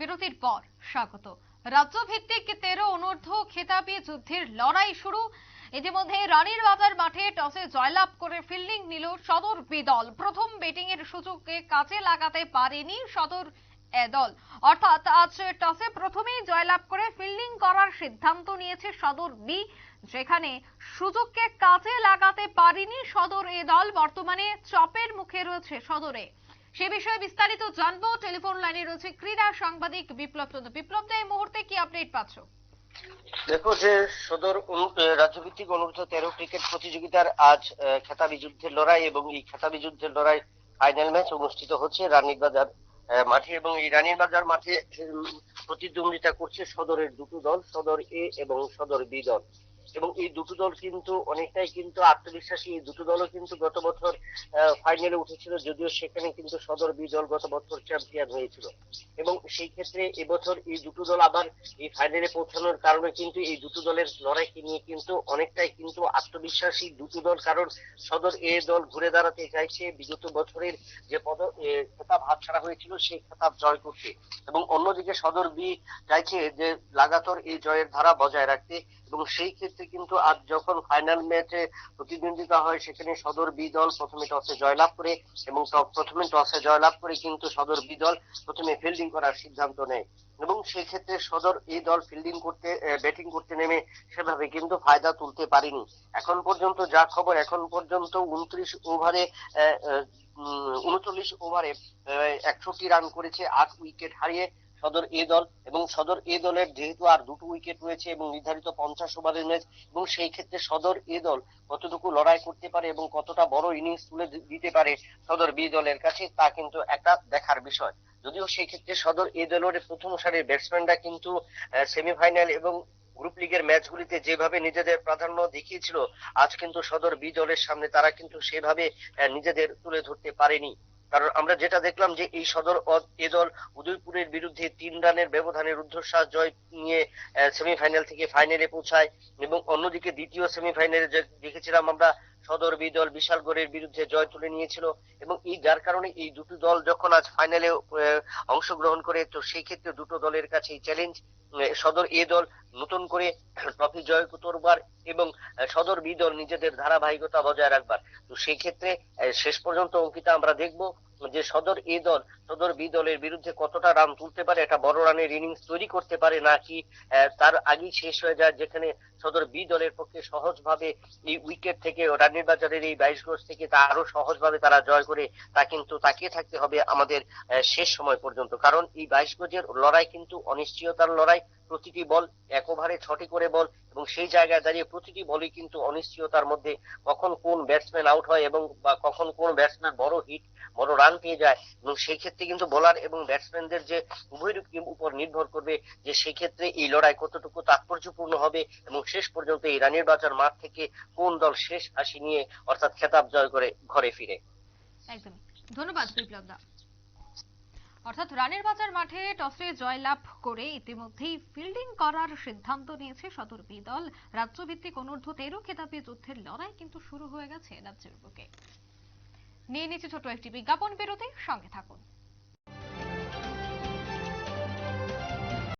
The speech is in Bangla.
বিরতির পর স্বাগত। রাজ্য ভিত্তিক তেরো অনূর্ধ্ব খেতাবি যুদ্ধের লড়াই শুরু। ইতিমধ্যে রানীর বাজার মাঠে টসে জয়লাভ করে ফিল্ডিং নিল সদর বি দল। প্রথম ব্যাটিং এর সুযোগকে কাজে লাগাতে পারেনি সদর দল। অর্থাৎ আজ টসে প্রথমেই জয়লাভ করে ফিল্ডিং করার সিদ্ধান্ত নিয়েছে সদর বি, যেখানে সুযোগকে কাজে লাগাতে পারেনি সদর এ দল। বর্তমানে চাপের মুখে রয়েছে সদরে। সে বিষয়ে বিস্তারিত জানব। টেলিফোন লাইনে রয়েছে ক্রীড়া সাংবাদিক বিপ্লব চন্দ্র। বিপ্লব দা, এই মুহূর্তে কি আপডেট পাচ্ছ? দেখো যে সদর রাজ্যভিত্তিক অনূর্ধ্ব তেরো ক্রিকেট প্রতিযোগিতার আজ খেতাবি যুদ্ধের লড়াই এবং এই খেতাবি যুদ্ধের লড়াই ফাইনাল ম্যাচ অনুষ্ঠিত হচ্ছে রানীর বাজার মাঠে এবং এই রানীর বাজার মাঠে প্রতিদ্বন্দ্বিতা করছে সদরের দুটো দল, সদর এ এবং সদর বি দল। এবং এই দুটো দল কিন্তু অনেকটাই কিন্তু আত্মবিশ্বাসী। এই দুটো দলও কিন্তু গত বছর ফাইনালে উঠেছিল, যদিও সেখানে কিন্তু সদর বি দল গত বছর চ্যাম্পিয়ন হয়েছিল। এবং সেই ক্ষেত্রে এবছর এই দুটো দল আবার এই ফাইনালে পৌঁছানোর কারণে কিন্তু এই দুটো দলের লড়াইকে নিয়ে কিন্তু অনেকটাই কিন্তু আত্মবিশ্বাসী দুটো দল। কারণ সদর এ দল ঘুরে দাঁড়াতে চাইছে বিগত বছরের যে পদ খেতাব হাতছাড়া হয়েছিল সেই খেতাব জয় করতে। এবং অন্যদিকে সদর বি চাইছে যে, লাগাতার এই জয়ের ধারা বজায় রাখতে। এবং সেই ক্ষেত্রে কিন্তু আজ যখন ফাইনাল ম্যাচে প্রতিদ্বন্দ্বিতা হয়, সেখানে সদর বি দল প্রথমে টসে জয়লাভ করে এবং প্রথমে টসে জয়লাভ করে কিন্তু সদর বি দল প্রথমে ফিল্ডিং করার সিদ্ধান্ত নেয়। এবং সেক্ষেত্রে সদর এই দল ফিল্ডিং করতে ব্যাটিং করতে নেমে সেভাবে কিন্তু ফায়দা তুলতে পারেনি। এখন পর্যন্ত যা খবর, এখন পর্যন্ত উনত্রিশ ওভারে উনচল্লিশ ওভারে একষট্টি রান করেছে, আট উইকেট হারিয়ে সদর এ দল এবং সদর এ দলের যেহেতু আর দুটো উইকেট রয়েছে এবং নির্ধারিত পঞ্চাশ ওভারের ম্যাচ এবং সেই ক্ষেত্রে সদর এ দল কতটুকু লড়াই করতে পারে এবং কতটা বড় ইনিংস তুলে দিতে পারে সদর বি দলের কাছে, তা কিন্তু একটা দেখার বিষয়। যদিও সেই ক্ষেত্রে সদর এ দলের প্রথম সারির ব্যাটসম্যানরা কিন্তু সেমিফাইনাল এবং গ্রুপ লিগের ম্যাচগুলিতে যেভাবে নিজেদের প্রাধান্য দেখিয়েছিল, আজ কিন্তু সদর বি দলের সামনে তারা কিন্তু সেভাবে নিজেদের তুলে ধরতে পারেনি। কারণ আমরা যেটা দেখলাম যে এই সদর এ দল উদয়পুরের বিরুদ্ধে তিন রানের ব্যবধানে রুদ্ধশ্বাস জয় নিয়ে সেমিফাইনাল থেকে ফাইনালে পৌঁছায় এবং অন্যদিকে দ্বিতীয় সেমিফাইনালে দেখেছিলাম আমরা সদর বি দল বিশালগড়ের বিরুদ্ধে জয় তুলে নিয়েছিল এবং এই, যার কারণে এই দুটো দল যখন আজ ফাইনালে অংশগ্রহণ করে, তো সেই ক্ষেত্রে দুটো দলের কাছে চ্যালেঞ্জ সদর এ দল নতুন করে ট্রফি জয় করবার এবং সদর বি দল নিজেদের ধারাবাহিকতা বজায় রাখবার। তো সেই ক্ষেত্রে শেষ পর্যন্ত অঙ্কিতা আমরা দেখব যে সদর এ দল সদর বি দলের বিরুদ্ধে কতটা রান তুলতে পারে একটা বড় রানের ইনিংস তৈরি করতে পারে নাকি তার আগেই শেষ হয়ে যায়, যেখানে সদর বি দলের পক্ষে সহজভাবে এই উইকেট থেকে রানীর বাজারের এই বাইশ গজ থেকে তা আরও সহজভাবে তারা জয় করে, তা কিন্তু তাকিয়ে থাকতে হবে আমাদের শেষ সময় পর্যন্ত। কারণ এই বাইশ গজের লড়াই কিন্তু অনিশ্চয়তার লড়াই, প্রতিটি বল এক ওভারে ছটি করে বল, এবং সেই জায়গায় দাঁড়িয়ে প্রতিটি বলই কিন্তু অনিশ্চয়তার মধ্যে কখন কোন ব্যাটসম্যান আউট হয় এবং বা কখন কোন ব্যাটসম্যান বড় হিট বড় রান পেয়ে যায়, এবং সেই ক্ষেত্রে কিন্তু বোলার এবং ব্যাটসম্যানদের যে উভয়ের উপর নির্ভর করবে যে সেই ক্ষেত্রে এই লড়াই কতটুকু তাৎপর্যপূর্ণ হবে এবং শেষ পর্যন্ত এই রানীর বাজার মাঠ থেকে কোন দল শেষ হাসি নিয়ে অর্থাৎ খেতাব জয় করে ঘরে ফিরে। একদমই ধন্যবাদ, বিপ্লব দা। অর্থাৎ রানের বাজার মাঠে টসে জয়লাভ করে ইতিমধ্যেই ফিল্ডিং করার সিদ্ধান্ত নিয়েছে সদর বি দল। রাজ্যভিত্তিক অনূর্ধ্ব তেরো খেতাবি যুদ্ধের লড়াই কিন্তু শুরু হয়ে গেছে রাজ্যের বুকে। নিয়ে নিচ্ছে ছোট একটি বিজ্ঞাপন বিরতি সঙ্গে থাকুন।